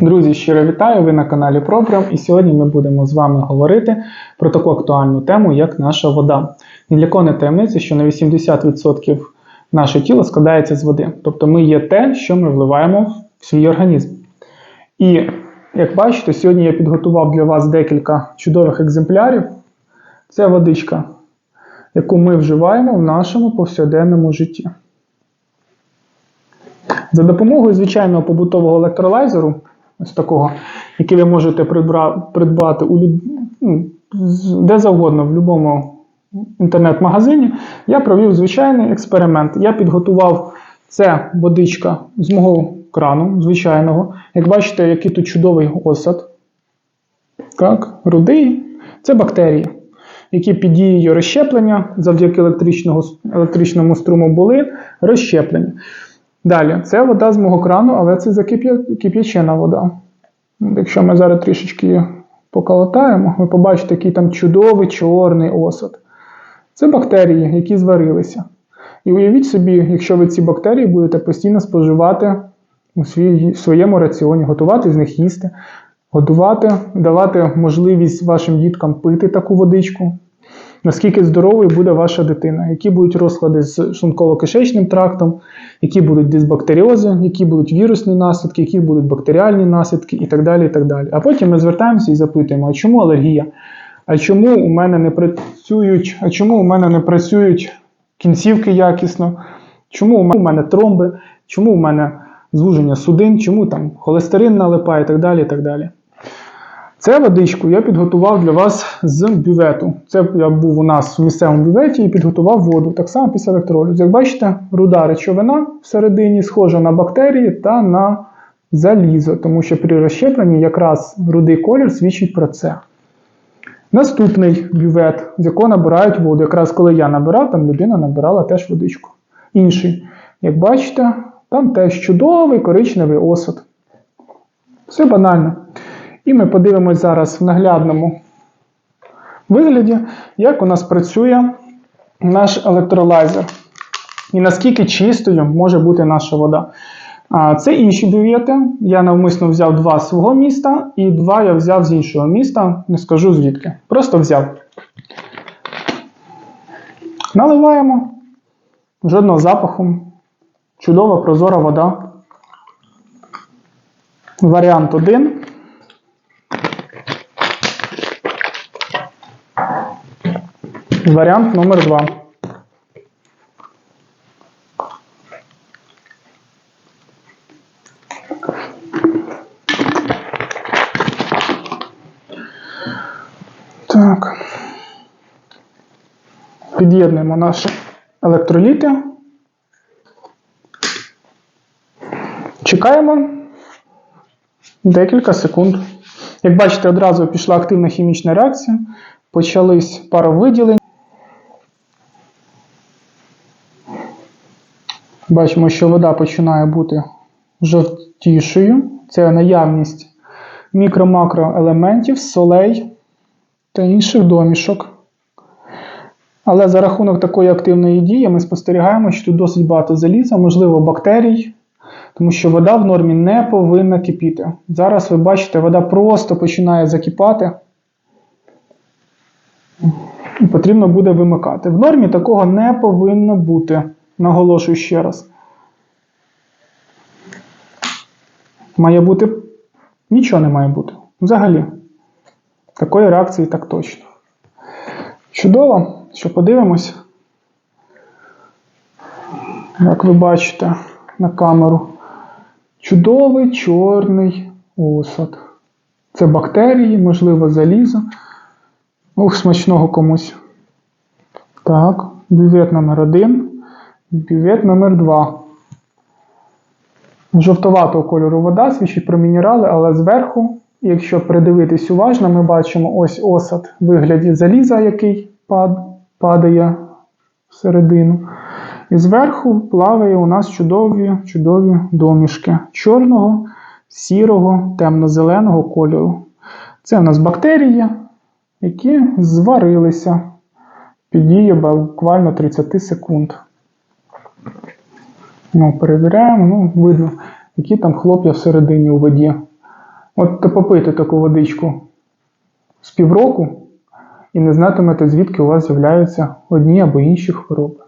Друзі, щиро вітаю! Ви на каналі Пробрам, і сьогодні ми будемо з вами говорити про таку актуальну тему, як наша вода. Ні для кого не таємниця, що на 80% наше тіло складається з води. Тобто ми є те, що ми вливаємо в свій організм. І як бачите, сьогодні я підготував для вас декілька чудових екземплярів. Це водичка, яку ми вживаємо в нашому повсякденному житті. За допомогою звичайного побутового електролайзеру, ось такого, який ви можете придбати у ну, де завгодно, в будь-якому інтернет-магазині, я провів звичайний експеримент. Я підготував це водичка з мого крану, звичайного. Як бачите, який тут чудовий осад. Так, рудий. Це бактерії, які під дією розщеплення завдяки електричному струму були розщеплені. Далі, це вода з мого крану, але це закип'я- кип'ячена вода. Якщо ми зараз трішечки поколотаємо, ви побачите, який там чудовий чорний осад. Це бактерії, які зварилися. І уявіть собі, якщо ви ці бактерії будете постійно споживати у своєму раціоні, готувати з них їсти, годувати, давати можливість вашим діткам пити таку водичку. Наскільки здоровою буде ваша дитина, які будуть розклади з шлунково-кишечним трактом, які будуть дисбактеріози, які будуть вірусні наслідки, які будуть бактеріальні наслідки і так далі. і так далі. А потім ми звертаємося і запитуємо, а чому алергія? А чому у мене не працюють, а чому у мене не працюють кінцівки якісно? Чому у мене тромби? Чому у мене звуження судин, чому там холестерин налипає і так далі. і так далі. Це водичку я підготував для вас з бювету. Це я був у нас в місцевому бюветі і підготував воду, так само після електролізу. Як бачите, руда речовина всередині схожа на бактерії та на залізо, тому що при розщепленні якраз рудий колір свідчить про це. Наступний бювет, з якого набирають воду. Якраз коли я набирав, там людина набирала теж водичку. Інший, як бачите, там теж чудовий коричневий осад. Все банально. І ми подивимось зараз в наглядному вигляді, як у нас працює наш електролайзер. І наскільки чистою може бути наша вода. Це інші бювети. Я навмисно взяв два з свого міста і два я взяв з іншого міста, не скажу звідки. Просто взяв. Наливаємо. Жодного запаху. Чудова прозора вода. Варіант 1. Варіант номер 2. Так. Під'єднуємо наші електроліти. Чекаємо декілька секунд. Як бачите, одразу пішла активна хімічна реакція, почались паровиділення. Бачимо, що вода починає бути жовтішою. Це наявність мікро-макроелементів, солей та інших домішок. Але за рахунок такої активної дії ми спостерігаємо, що тут досить багато заліза, можливо, бактерій, тому що вода в нормі не повинна кипіти. Зараз ви бачите, вода просто починає закипати. І потрібно буде вимикати. В нормі такого не повинно бути. Наголошую ще раз. Має бути. Нічого не має бути. Взагалі. Такої реакції так точно. Чудово, що подивимось. Як ви бачите на камеру, чудовий чорний осад. Це бактерії, можливо, залізо. Ух, смачного комусь. Так, бювет номер 1 бювет номер 2 Жовтоватого кольору вода свідчить про мінерали, але зверху, якщо придивитись уважно, ми бачимо ось осад в вигляді заліза, який падає всередину. І зверху плаває у нас чудові, чудові домішки чорного, сірого, темно-зеленого кольору. Це у нас бактерії, які зварилися під дією буквально 30 секунд. Ну, перевіряємо, ну, видно, які там хлоп'я всередині у воді. От та попити таку водичку з півроку і не знатимете, звідки у вас з'являються одні або інші хвороби.